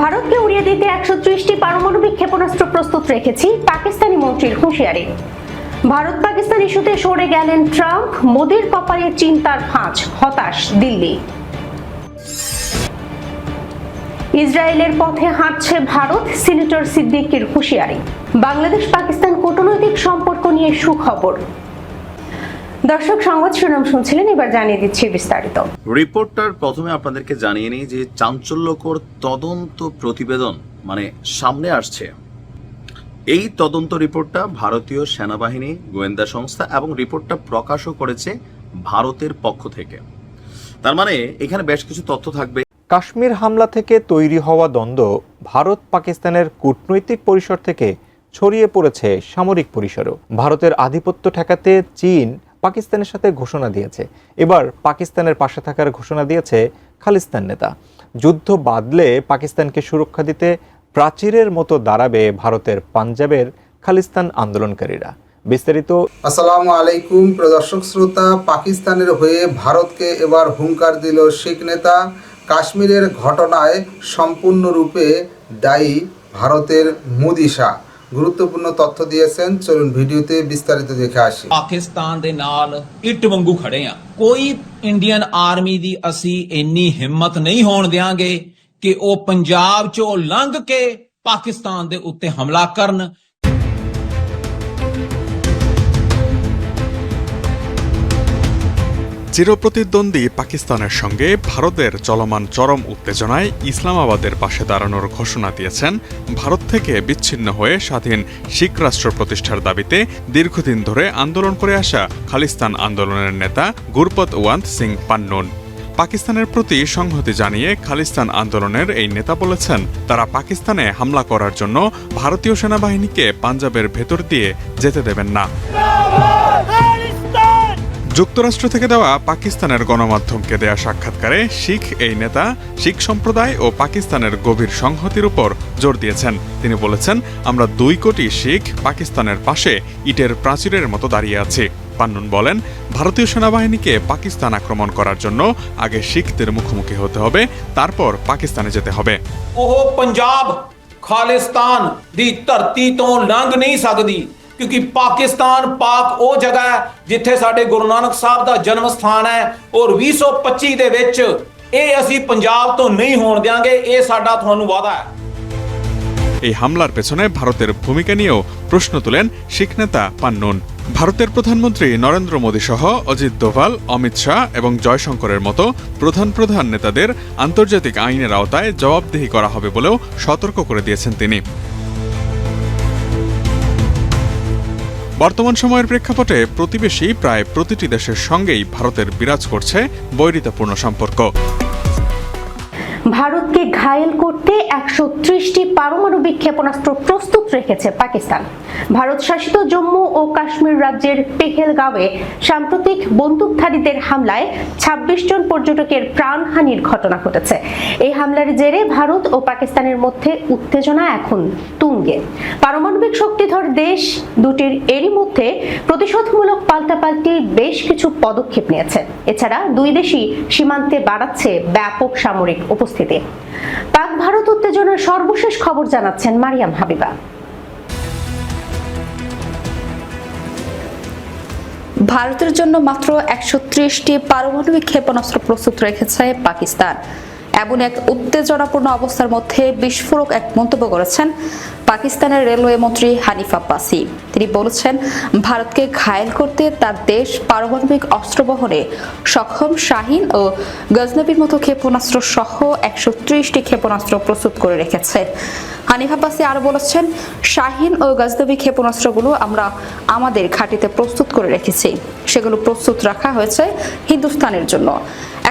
ভারতকে উড়িয়ে দিতে একশো ত্রিশটি পারমাণবিক ক্ষেপণাস্ত্র প্রস্তুত রেখেছি পাকিস্তানি মন্ত্রীর হুঁশিয়ারি। ভারত পাকিস্তান ইস্যুতে সরে গেলেন ট্রাম্প, মোদির কপালে চিন্তার ফাঁজ, হতাশ দিল্লি। ইসরায়েলের পথে হাঁটছে ভারত, সিনেটর সিদ্দিকির হুঁশিয়ারি। বাংলাদেশ পাকিস্তান কূটনৈতিক সম্পর্ক নিয়ে সুখবর। দর্শক সংবাদ শিরোনাম শুনছিলেন এবার জানিয়ে দিচ্ছি বিস্তারিত। রিপোর্টার প্রথমে আপনাদেরকে জানিয়ে নিই যে চাঞ্চল্যকর তদন্ত প্রতিবেদন মানে সামনে আসছে। এই তদন্ত রিপোর্টটা ভারতীয় সেনাবাহিনী গোয়েন্দা সংস্থা এবং রিপোর্টটা প্রকাশও করেছে ভারতের পক্ষ থেকে। তার মানে এখানে বেশ কিছু তথ্য থাকবে। কাশ্মীর হামলা থেকে তৈরি হওয়া দ্বন্দ্ব ভারত পাকিস্তানের কূটনৈতিক পরিসর থেকে ছড়িয়ে পড়েছে সামরিক পরিসরও। ভারতের আধিপত্য ঠেকাতে চীন পাকিস্তানের সাথে ঘোষণা দিয়েছে। এবার পাকিস্তানের পাশে থাকার ঘোষণা দিয়েছে খালিস্তান নেতা। যুদ্ধ বাদলে পাকিস্তানকে সুরক্ষা দিতে প্রাচীরের মতো দাঁড়াবে ভারতের পাঞ্জাবের খালিস্তান আন্দোলনকারীরা। বিস্তারিত আসসালামু আলাইকুম, প্রদর্শক শ্রোতা। পাকিস্তানের হয়ে ভারতকে এবার হুঙ্কার দিল শিখ নেতা। কাশ্মীরের ঘটনায় সম্পূর্ণরূপে দায়ী ভারতের মোদি শাহ। গুরুত্বপূর্ণ তথ্য দিয়েছেন চলুন ভিডিওতে বিস্তারিত দেখে আসি ਪਾਕਿਸਤਾਨ ਦੇ ਨਾਲ ਇੱਟ ਵਾਂਗੂ ਖੜੇ ਆ ਕੋਈ ਇੰਡੀਅਨ ਆਰਮੀ ਦੀ ਅਸੀਂ ਇੰਨੀ ਹਿੰਮਤ ਨਹੀਂ ਹੋਣ ਦਿਆਂਗੇ ਕਿ ਉਹ ਪੰਜਾਬ ਚੋਂ ਲੰਘ ਕੇ ਪਾਕਿਸਤਾਨ ਦੇ ਉੱਤੇ ਹਮਲਾ ਕਰਨ চিরপ্রতিদ্বন্দ্বী পাকিস্তানের সঙ্গে ভারতের চলমান চরম উত্তেজনায় ইসলামাবাদের পাশে দাঁড়ানোর ঘোষণা দিয়েছেন ভারত থেকে বিচ্ছিন্ন হয়ে স্বাধীন শিখ রাষ্ট্র প্রতিষ্ঠার দাবিতে দীর্ঘদিন ধরে আন্দোলন করে আসা খালিস্তান আন্দোলনের নেতা গুরপত ওয়ান্ত সিং পান্নুন। পাকিস্তানের প্রতি সংহতি জানিয়ে খালিস্তান আন্দোলনের এই নেতা বলেছেন, তারা পাকিস্তানে হামলা করার জন্য ভারতীয় সেনাবাহিনীকে পাঞ্জাবের ভেতর দিয়ে যেতে দেবেন না। যুক্তরাষ্ট্র থেকে দেওয়া পাকিস্তানের গণমাধ্যমকে দেয়া সাক্ষাৎকারে শিখ এই নেতা শিখ সম্প্রদায় ও পাকিস্তানের গভীর সংহতির উপর জোর দিয়েছেন। তিনি বলেছেন, আমরা দুই কোটি শিখ পাকিস্তানের পাশে ইটের প্রাচীরের মতো দাঁড়িয়ে আছি। পান্নুন বলেন, ভারতীয় সেনাবাহিনীকে পাকিস্তান আক্রমণ করার জন্য আগে শিখদের মুখোমুখি হতে হবে, তারপর পাকিস্তানে যেতে হবে। পাঞ্জাব! খালিস্তান, দি ধরতি তো নেই ਕਿਉਂਕਿ ਪਾਕਿਸਤਾਨ ਪਾਕ ਉਹ ਜਗ੍ਹਾ ਹੈ ਜਿੱਥੇ ਸਾਡੇ ਗੁਰੂ ਨਾਨਕ ਸਾਹਿਬ ਦਾ ਜਨਮ ਸਥਾਨ ਹੈ ਔਰ 2025 ਦੇ ਵਿੱਚ ਇਹ ਅਸੀਂ ਪੰਜਾਬ ਤੋਂ ਨਹੀਂ ਹੋਣ ਦਿਆਂਗੇ ਇਹ ਸਾਡਾ ਤੁਹਾਨੂੰ ਵਾਅਦਾ ਹੈ এই হামলার পেছনে ভারতের ভূমিকা নিয়েও প্রশ্ন তুলেন শিখ নেতা পান্নুন ভারতের প্রধানমন্ত্রী নরেন্দ্র মোদী সহ অজিত দোভাল অমিত শাহ এবং জয়শঙ্করের মতো প্রধান প্রধান নেতাদের আন্তর্জাতিক আইনের আওতায় জবাবদিহি করা হবে বলেও সতর্ক করে দিয়েছেন তিনি বর্তমান সময়ের প্রেক্ষাপটে প্রতিবেশী প্রায় প্রতিটি দেশের সঙ্গেই ভারতের বিরাজ করছে বৈরিতাপূর্ণ সম্পর্ক। ভারতকে ঘায়েল করতে একশো ত্রিশটি পারমাণবিক ক্ষেপণাস্ত্র প্রস্তুত রেখেছে পাকিস্তান। ভারত শাসিত জম্মু ও কাশ্মীর রাজ্যের পেহেলগাঁওয়ে সাম্প্রতিক বন্দুকধারীদের হামলায় ২৬ জন পর্যটকের প্রাণহানির ঘটনা ঘটেছে। এই হামলার জেরে ভারত ও পাকিস্তানের মধ্যে উত্তেজনা এখন তুঙ্গে। পারমাণবিক শক্তিধর দেশ দুটির এরই মধ্যে প্রতিশোধমূলক পাল্টাপাল্টি বেশ কিছু পদক্ষেপ নিয়েছে। এছাড়া দুই দেশই সীমান্তে বাড়াচ্ছে ব্যাপক সামরিক উপস্থিতি। পাক ভারত উত্তেজনার সর্বশেষ খবর জানাচ্ছেন মারিয়াম হাবিবা। ভারতের জন্য মাত্র একশো ত্রিশটি পারমাণবিক ক্ষেপণাস্ত্র প্রস্তুত রেখেছে পাকিস্তান। এমন এক উত্তেজনাপূর্ণ অবস্থার মধ্যে বিস্ফোরক এক মন্তব্য করেছেন পাকিস্তানের রেলওয়ে মন্ত্রী হানিফ আব্বাসি। তিনি বলেছেন, ভারতকে ঘায়েল করতে তার দেশ পারমাণবিক অস্ত্র বহনে সক্ষম, শাহিন ও গজনবীর মতো ক্ষেপণাস্ত্র সহ একশো ত্রিশটি ক্ষেপণাস্ত্র প্রস্তুত করে রেখেছে। হানিফ আব্বাসি আরও বলেছেন, শাহিন ও গজনবি ক্ষেপণাস্ত্রগুলো আমরা আমাদের ঘাটিতে প্রস্তুত করে রেখেছি। সেগুলো প্রস্তুত রাখা হয়েছে হিন্দুস্তানের জন্য।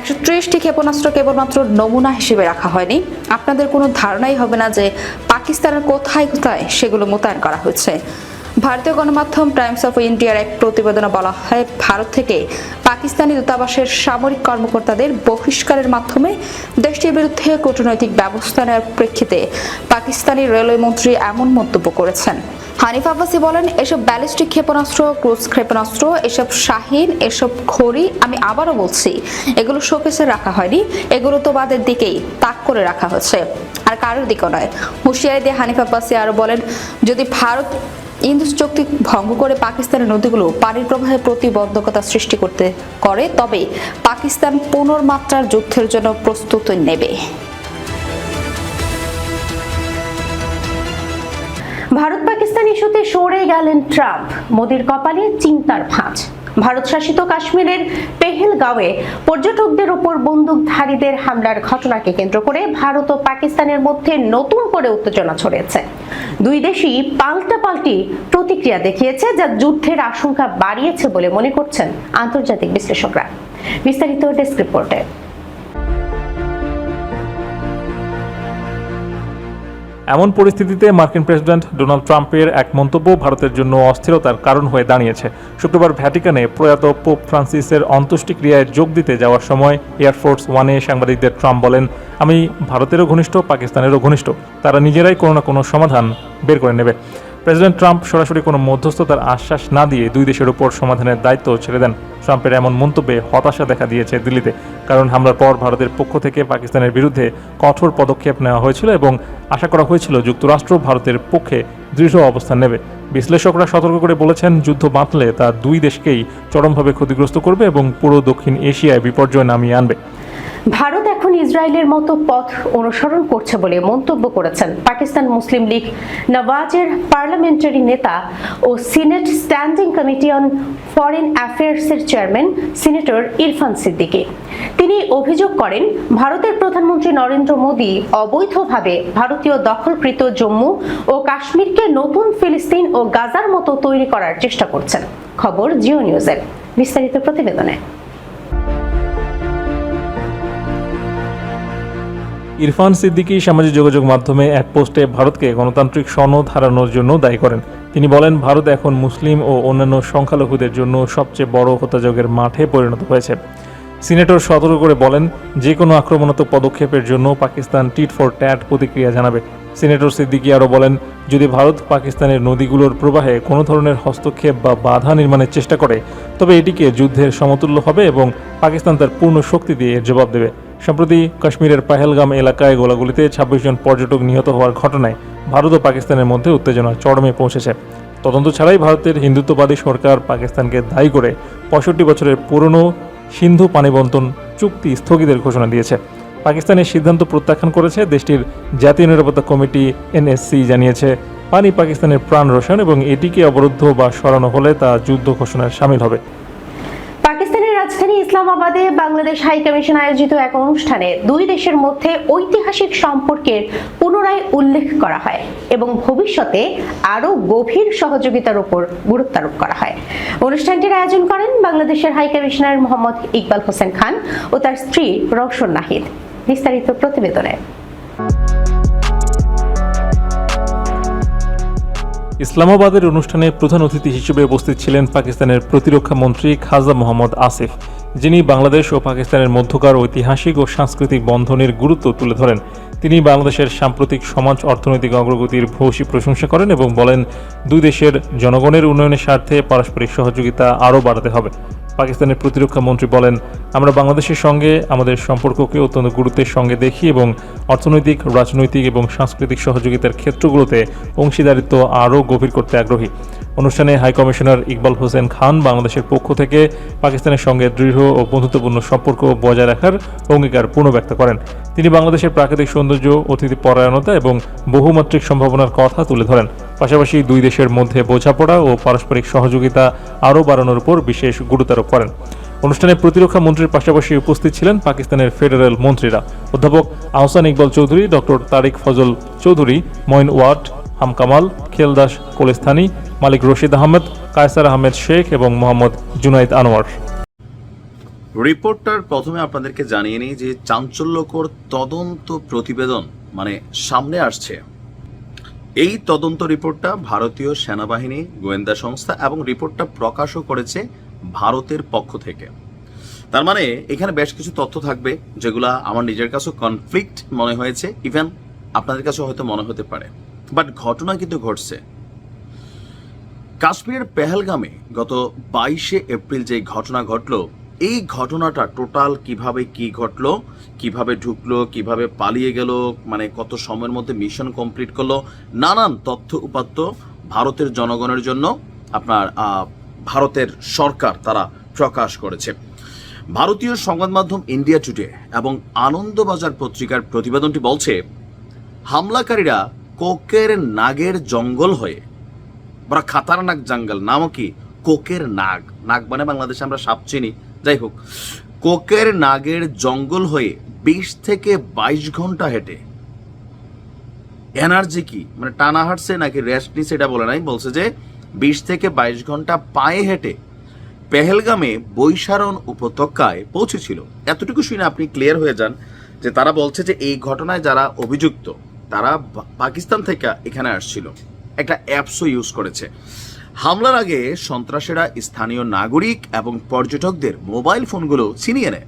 একশো ত্রিশটি ক্ষেপণাস্ত্র কেবলমাত্র নমুনা হিসেবে রাখা হয়নি। আপনাদের কোনো ধারণাই হবে না যে পাকিস্তানের কোথায় কোথায় সেগুলো মোতায়েন করা হয়েছে। ভারতীয় গণমাধ্যম টাইমস অফ ইন্ডিয়ার এক প্রতিবেদনে বলা হয়, ভারত থেকে পাকিস্তানি দূতাবাসের সামরিক কর্মকর্তাদের বহিষ্কারের মাধ্যমে দেশটির বিরুদ্ধে কূটনৈতিক ব্যবস্থা নেওয়ার প্রেক্ষিতে পাকিস্তানি রেলওয়ে মন্ত্রী এমন মন্তব্য করেছেন। হানিফ আব্বাসি বলেন, এসব ব্যালিস্টিক ক্ষেপণাস্ত্র, ক্রুজ ক্ষেপণাস্ত্র, এসব শাহিন, এসব ঘড়ি, আমি আবারও বলছি, এগুলো শোকেসে রাখা হয়নি, এগুলো তো বাদের দিকেই তাক করে রাখা হয়েছে। আর কারোর দিকেও নয়। হুঁশিয়ারি দিয়ে হানিফ আব্বাসি আরও বলেন, যদি ভারত ইন্দুস চুক্তি ভঙ্গ করে পাকিস্তানের নদীগুলো পানির প্রবাহে প্রতিবন্ধকতা সৃষ্টি করতে করে, তবে পাকিস্তান পুনর্মাত্রার যুদ্ধের জন্য প্রস্তুতি নেবে। ইস্যুতে সরে গেলেন ট্রাম্প। মোদির কপালে চিন্তার ভাঁজ। ভারত শাসিত কাশ্মীরের পেহেলগাঁওয়ে পর্যটকদের উপর বন্দুকধারীদের হামলার ঘটনাকে কেন্দ্র করে ভারত ও পাকিস্তানের মধ্যে নতুন করে উত্তেজনা ছড়িয়েছে। দুই দেশই পাল্টাপাল্টি প্রতিক্রিয়া দেখিয়েছে, যা যুদ্ধের আশঙ্কা বাড়িয়েছে বলে মনে করছেন আন্তর্জাতিক বিশ্লেষকরা। বিস্তারিত ডেস্ক রিপোর্টে। এমন পরিস্থিতিতে মার্কিন প্রেসিডেন্ট ডোনাল্ড ট্রাম্পের এক মন্তব্য ভারতের জন্য অস্থিরতার কারণ হয়ে দাঁড়িয়েছে। শুক্রবার ভ্যাটিকানে প্রয়াত পোপ ফ্রান্সিসের অন্ত্যেষ্টিক্রিয়ায় যোগ দিতে যাওয়ার সময় এয়ারফোর্স ওয়ানে সাংবাদিকদের ট্রাম্প বলেন, আমি ভারতেরও ঘনিষ্ঠ, পাকিস্তানেরও ঘনিষ্ঠ। তারা নিজেরাই কোনো না কোনো সমাধান বের করে নেবে। প্রেসিডেন্ট ট্রাম্প সরাসরি কোনো মধ্যস্থতার আশ্বাস না দিয়ে দুই দেশের উপর সমাধানের দায়িত্ব ছেড়ে দেন। ট্রাম্পের এমন মন্তব্যে হতাশা দেখা দিয়েছে দিল্লিতে, কারণ হামলার পর ভারতের পক্ষ থেকে পাকিস্তানের বিরুদ্ধে কঠোর পদক্ষেপ নেওয়া হয়েছিল এবং আশা করা হয়েছিল যুক্তরাষ্ট্র ভারতের পক্ষে দৃঢ় অবস্থান নেবে। বিশ্লেষকরা সতর্ক করে বলেছেন, যুদ্ধ বাঁধলে তা দুই দেশকেই চরমভাবে ক্ষতিগ্রস্ত করবে এবং পুরো দক্ষিণ এশিয়ায় বিপর্যয় নামিয়ে আনবে। ভারত এখন ইসরায়েলের মতো পথ অনুসরণ করছে বলে মন্তব্য করেছেন পাকিস্তান মুসলিম লীগ নওয়াজের পার্লামেন্টারি নেতা ও senate standing committee on foreign অ্যাফেয়ার্সের chairman senator Irfan Siddiqui. তিনি অভিযোগ করেন, ভারতের প্রধানমন্ত্রী নরেন্দ্র মোদী অবৈধভাবে ভারতীয় দখলকৃত জম্মু ও কাশ্মীরকে নতুন ফিলিস্তিন ও গাজার মতো তৈরি করার চেষ্টা করছেন। খবর জিও নিউজের বিস্তারিত প্রতিবেদনে। ইরফান সিদ্দিকী সামাজিক যোগাযোগ মাধ্যমে এক পোস্টে ভারতকে গণতান্ত্রিক সনদ হারানোর জন্য দায়ী করেন। তিনি বলেন, ভারত এখন মুসলিম ও অন্যান্য সংখ্যালঘুদের জন্য সবচেয়ে বড় হত্যাযজ্ঞের মাঠে পরিণত হয়েছে। সিনেটর সতর্ক করে বলেন, যে কোনো আক্রমণাত্মক পদক্ষেপের জন্য পাকিস্তান টিট ফর ট্যাট প্রতিক্রিয়া জানাবে। সিনেটর সিদ্দিকী আরও বলেন, যদি ভারত পাকিস্তানের নদীগুলোর প্রবাহে কোনো ধরনের হস্তক্ষেপ বা বাধা নির্মাণের চেষ্টা করে, তবে এটিকে যুদ্ধের সমতুল্য হবে এবং পাকিস্তান তার পূর্ণ শক্তি দিয়ে এর জবাব দেবে। সম্প্রতি কাশ্মীরের পাহেলগাম এলাকায় গোলাগুলিতে ছাব্বিশ জন পর্যটক নিহত হওয়ার ঘটনায় ভারত ও পাকিস্তানের মধ্যে উত্তেজনা চরমে পৌঁছেছে। তদন্ত ছাড়াই ভারতের হিন্দুত্ববাদী সরকার পাকিস্তানকে দায়ী করে পঁয়ষট্টি বছরের পুরনো সিন্ধু পানিবন্টন চুক্তি স্থগিতের ঘোষণা দিয়েছে। পাকিস্তানের সিদ্ধান্ত প্রত্যাখ্যান করেছে দেশটির জাতীয় নিরাপত্তা কমিটি এনএসসি জানিয়েছে। পানি পাকিস্তানের প্রাণ রোশন এবং এটিকে অবরুদ্ধ বা সরানো হলে তা যুদ্ধ ঘোষণায় সামিল হবে। রাজধানী ইসলামাবাদে বাংলাদেশ হাই কমিশন আয়োজিত এক অনুষ্ঠানে দুই দেশের মধ্যে ঐতিহাসিক সম্পর্কের পুনরায় উল্লেখ করা হয় এবং ভবিষ্যতে আরও গভীর সহযোগিতার উপর গুরুত্ব আরোপ করা হয়। অনুষ্ঠানটির আয়োজন করেন বাংলাদেশের হাই কমিশনার মোহাম্মদ ইকবাল হোসেন খান ও তার স্ত্রী রওশন নাহিদ। বিস্তারিত প্রতিবেদনে। ইসলামাবাদের অনুষ্ঠানে প্রধান অতিথি হিসেবে উপস্থিত ছিলেন পাকিস্তানের প্রতিরক্ষা মন্ত্রী খাজা মোহাম্মদ আসিফ, যিনি বাংলাদেশ ও পাকিস্তানের মধ্যকার ঐতিহাসিক ও সাংস্কৃতিক বন্ধনের গুরুত্ব তুলে ধরেন। তিনি বাংলাদেশের সাম্প্রতিক সমাজ অর্থনৈতিক অগ্রগতির ভূয়সী প্রশংসা করেন এবং বলেন, দুই দেশের জনগণের উন্নয়নের স্বার্থে পারস্পরিক সহযোগিতা আরও বাড়াতে হবে। পাকিস্তানের প্রতিরক্ষা মন্ত্রী বলেন, আমরা বাংলাদেশের সঙ্গে, আমাদের সম্পর্ককে অত্যন্ত গুরুত্বের সঙ্গে দেখি এবং অর্থনৈতিক, রাজনৈতিক এবং সাংস্কৃতিক সহযোগিতার ক্ষেত্রগুলোতে অংশীদারিত্ব আরও গভীর করতে আগ্রহী। অনুষ্ঠানে হাই কমিশনার ইকবাল হোসেন খান বাংলাদেশের পক্ষ থেকে পাকিস্তানের সঙ্গে দৃঢ় ও বন্ধুত্বপূর্ণ সম্পর্ক বজায় রাখার অঙ্গীকার পুনঃব্যক্ত করেন। তিনি বাংলাদেশের প্রাকৃতিক সৌন্দর্য, অতিথি পরায়ণতা এবং বহুমাত্রিক সম্ভাবনার কথা তুলে ধরেন। পাশাপাশি দুই দেশের মধ্যে বোঝাপড়া ও পারস্পরিক সহযোগিতা আরও বাড়ানোর উপর বিশেষ গুরুত্বারোপ করেন। অনুষ্ঠানে প্রতিরক্ষা মন্ত্রীর পাশাপাশি উপস্থিত ছিলেন পাকিস্তানের ফেডারেল মন্ত্রীরা। অধ্যাপক আহসান ইকবাল চৌধুরী, ডক্টর তারিক ফজল চৌধুরী, মঈন ওয়াট হাম কামাল, খেলদাস কোলেস্থানি মালিক রশিদ আহমেদ, কায়সার আহমেদ শেখ এবং মোহাম্মদ জুনাইদ আনোয়ার। রিপোর্টটার প্রথমে আপনাদেরকে জানিয়ে নিই যে চাঞ্চল্যকর তদন্ত প্রতিবেদন মানে সামনে আসছে। এই তদন্ত রিপোর্টটা ভারতীয় সেনাবাহিনী, গোয়েন্দা সংস্থা এবং রিপোর্টটা প্রকাশও করেছে ভারতের পক্ষ থেকে। তার মানে এখানে বেশ কিছু তথ্য থাকবে, যেগুলা আমার নিজের কাছেও কনফ্লিক্ট মনে হয়েছে। ইভেন আপনাদের কাছেও হয়তো মনে হতে পারে। বাট ঘটনা কিন্তু ঘটছে। কাশ্মীরের পেহেলগামে গত বাইশে এপ্রিল যে ঘটনা ঘটলো, এই ঘটনাটা টোটাল কীভাবে কি ঘটলো, কীভাবে ঢুকলো, কীভাবে পালিয়ে গেল মানে কত সময়ের মধ্যে মিশন কমপ্লিট করল, নানান তথ্য উপাত্ত ভারতের জনগণের জন্য আপনার ভারতের সরকার তারা প্রকাশ করেছে। ভারতীয় সংবাদ মাধ্যম ইন্ডিয়া টুডে এবং আনন্দবাজার পত্রিকার প্রতিবেদনটি বলছে, হামলাকারীরা কোকের নাগের জঙ্গল হয়ে। বড় খাতারনাক জঙ্গল, নামও কি? কোকের নাগ। নাগ মানে বাংলাদেশে আমরা সাপ চিনি। যাই হোক, কোকের নাগের জঙ্গল হয়ে বিশ থেকে বাইশ ঘণ্টা হেঁটে। এনার্জি কি? মানে টানা হাঁটছে নাকি রেস্ট নিচ্ছে এটা বলে নাই, বলছে যে বিশ থেকে বাইশ ঘণ্টা পায়ে হেঁটে পেহেলগামে বৈশারণ উপত্যকায় পৌঁছেছিল। এতটুকু শুনে আপনি ক্লিয়ার হয়ে যান যে তারা বলছে যে এই ঘটনায় যারা অভিযুক্ত তারা পাকিস্তান থেকে এখানে আসছিল। একটা অ্যাপসও ইউজ করেছে। হামলার আগে সন্ত্রাসীরা স্থানীয় নাগরিক এবং পর্যটকদের মোবাইল ফোনগুলো ছিনিয়ে নেয়।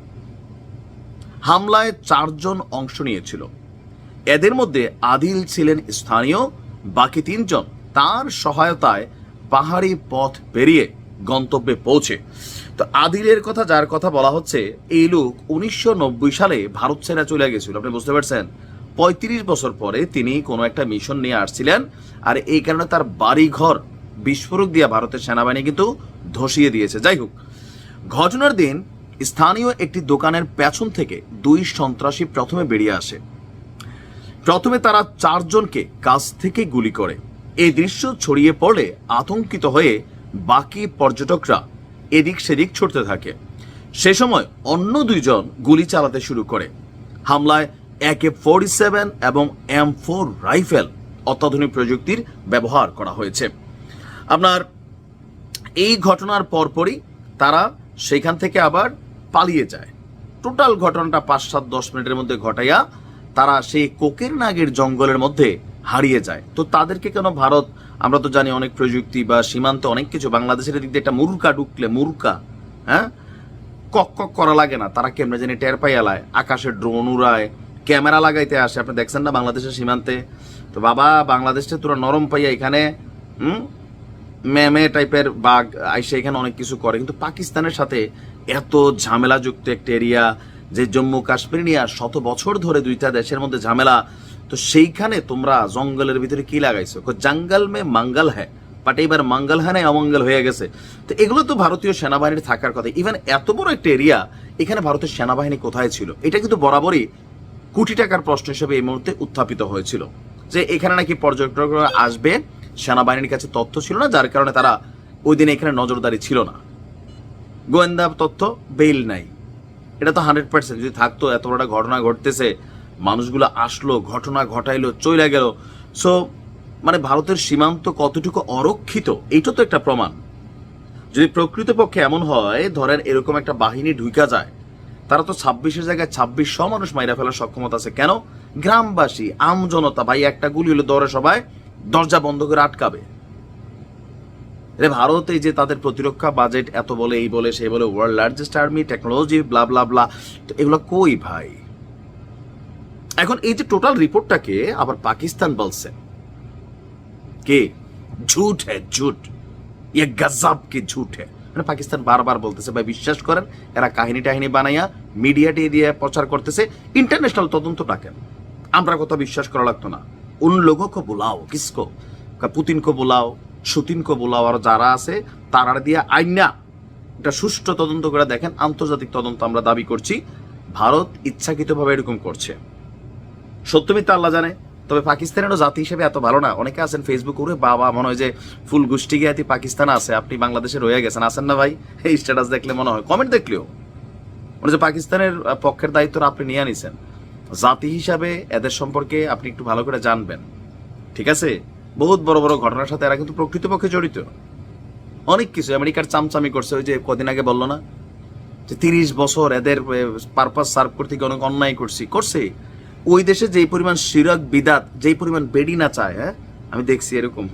হামলায় চারজন অংশ নিয়েছিল। এদের মধ্যে আদিল ছিলেন স্থানীয়, বাকি তিনজন তার সহায়তায় পাহাড়ি পথ পেরিয়ে গন্তব্যে পৌঁছে। তো আদিলের কথা, যার কথা বলা হচ্ছে, এই লোক উনিশশো নব্বই সালে ভারত ছেড়ে চলে গেছিল। আপনি বুঝতে পারছেন? পঁয়ত্রিশ বছর পরে তিনি কোনো একটা মিশন নিয়ে আসছিলেন আর এই কারণে তার বাড়ি ঘর বিস্ফোরক দিয়ে ভারতের সেনাবাহিনী কিন্তু ধসিয়ে দিয়েছে। যাই হোক, ঘটনার দিন স্থানীয় একটি দোকানের পেছন থেকে দুই সন্ত্রাসী প্রথমে বেরিয়ে আসে। প্রথমে তারা চারজনকে কাছ থেকে গুলি করে। এই দৃশ্য ছড়িয়ে পড়লে আতঙ্কিত হয়ে বাকি পর্যটকরা এদিক সেদিক ছুটতে থাকে। সে সময় অন্য দুইজন গুলি চালাতে শুরু করে। হামলায় একে ফোর্টি সেভেন এবং এম ফোর রাইফেল অত্যাধুনিক প্রযুক্তির ব্যবহার করা হয়েছে। আপনার এই ঘটনার পরপরই তারা সেখান থেকে আবার পালিয়ে যায়। টোটাল ঘটনাটা পাঁচ সাত দশ মিনিটের মধ্যে ঘটাইয়া তারা সেই কোকের নাগের জঙ্গলের মধ্যে হারিয়ে যায়। তো তাদেরকে কেন ভারত, আমরা তো জানি অনেক প্রযুক্তি বা সীমান্তে অনেক কিছু, বাংলাদেশের দিক দিয়ে একটা মুরুকা ঢুকলে, মুরুকা হ্যাঁ? কক কক করা লাগে না। তারা কেমনে জানি টের পাই এলায় আকাশে ড্রোন উড়ায় ক্যামেরা লাগাইতে আসে। আপনি দেখছেন না বাংলাদেশের সীমান্তে? তো বাবা বাংলাদেশে তোরা নরম পাইয়া এখানে ম্যামে টাইপের বাঘ আইসে এখানে অনেক কিছু করে। কিন্তু পাকিস্তানের সাথে এত ঝামেলাযুক্ত একটা এরিয়া, যে জম্মু কাশ্মীর নিয়ে শত বছর ধরে দুইটা দেশের মধ্যে ঝামেলা, তো সেইখানে তোমরা জঙ্গলের ভিতরে কি লাগাইছো? জঙ্গল মে মঙ্গল হ্যাঁ বাট এইবার মঙ্গল হ্যাঁ অমঙ্গল হয়ে গেছে। তো এগুলো তো ভারতীয় সেনাবাহিনীর থাকার কথা। ইভেন এত বড় একটা এরিয়া, এখানে ভারতের সেনাবাহিনী কোথায় ছিল? এটা কিন্তু বরাবরই কোটি টাকার প্রশ্ন হিসেবে এই মুহূর্তে উত্থাপিত হয়েছিল যে এখানে নাকি পর্যটকরা আসবে, সেনাবাহিনীর কাছে তথ্য ছিল না, যার কারণে তারা ওই দিনে এখানে নজরদারি ছিল না। গোয়েন্দা তথ্য বেইল নাই। এটা তো হান্ড্রেড পার্সেন্ট, যদি থাকতো এত বড় ঘটনা ঘটতেছে, মানুষগুলো আসলো, ঘটনা ঘটাইলো চলে গেল। সো মানে ভারতের সীমান্ত কতটুকু অরক্ষিত, এইটা তো একটা প্রমাণ। যদি প্রকৃতপক্ষে এমন হয়, ধরেন এরকম একটা বাহিনী ঢুকা যায় তারা তো ছাব্বিশের জায়গায় ছাব্বিশশো মানুষ মাইরা ফেলার সক্ষমতা আছে। কেন? গ্রামবাসী, আম জনতা, ভাই, একটা গুলি হলে দৌড়ে সবাই দরজা বন্ধ করে আটকাবে। রে ভারত যে তাদের প্রতিরক্ষা বাজেট এত বলে, এই বলে, সেই বলে world largest army technology blah blah blah তো এগুলো কই ভাই? এখন এই যে টোটাল রিপোর্টটাকে আবার পাকিস্তান বলছে। কে? ঝুট হ্যাঁ ঝুট। ইয়ে গজব কি ঝুট হ্যাঁ মানে পাকিস্তান বারবার বলতেছে, ভাই, বিশ্বাস করেন, এরা কাহিনী টাহিনী বানাইয়া মিডিয়াটি দিয়ে প্রচার করতেছে ইন্টারন্যাশনাল তদন্তটা কেন? আমরা কথা বিশ্বাস করা লাগতো না। উন লোগো কো বুলাও, কিসকো? পুতিন কো বুলাও, সুতিন কো বুলাও, আর যারা আছে তারা দিয়ে আইনা। এটা সুষ্ঠু তদন্ত করে দেখেন, আন্তর্জাতিক তদন্ত আমরা দাবি করছি। ভারত ইচ্ছাকৃতভাবে এরকম করছে। সত্যমিথ্যা আল্লাহ জানে, তবে পাকিস্তানেরও জাতি হিসেবে এত ভালো না। অনেকে আছেন ফেসবুক করে বাবা, মনে হয় যে ফুল গোষ্ঠী জ্ঞাতি পাকিস্তান আছে, আপনি বাংলাদেশে রয়ে গেছেন। আছেন না ভাই? এই স্ট্যাটাস দেখলে মনে হয়। কমেন্ট দেখলেও। মনে হচ্ছে পাকিস্তানের পক্ষের দায়িত্বটা আপনি নিয়ে নিছেন জাতি হিসাবে এদের সম্পর্কে আপনি একটু ভালো করে জানবেন। ঠিক আছে? বহুত বড় বড় ঘটনার সাথে এরা কিন্তু প্রকৃতপক্ষে জড়িত। অনেক কিছু। আমেরিকার চামচামি করছে, ওই যে কদিন আগে বলল না? যে তিরিশ বছর এদের পারপাস সার্ভ করতে গিয়ে অনেক অন্যায় করছি। করছে? ওই দেশে যেই পরিমাণ সিরাক বিদাত, যেই পরিমাণ বেডি না চায় হ্যাঁ? আমি দেখছি এরকম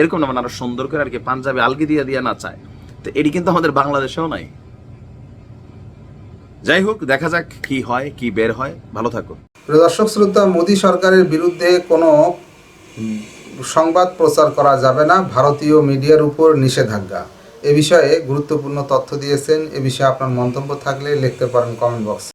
এরকম না মানে আরও সুন্দর করে আর কি পাঞ্জাবি আলগি দিয়ে দিয়ে না চায়। তো এটি কিন্তু আমাদের বাংলাদেশেও নাই। যাই হোক দেখা যাক কি হয়, কি বের হয়। ভালো থাকো। দর্শক, শ্রোতা, মোদী সরকারের বিরুদ্ধে কোনো সংবাদ প্রচার করা যাবে না। ভারতীয় মিডিয়ার উপর নিষেধাজ্ঞা। এ বিষয়ে গুরুত্বপূর্ণ তথ্য দিয়েছেন। এ বিষয়ে আপনার মন্তব্য থাকলে লিখতে পারেন কমেন্ট বক্সে।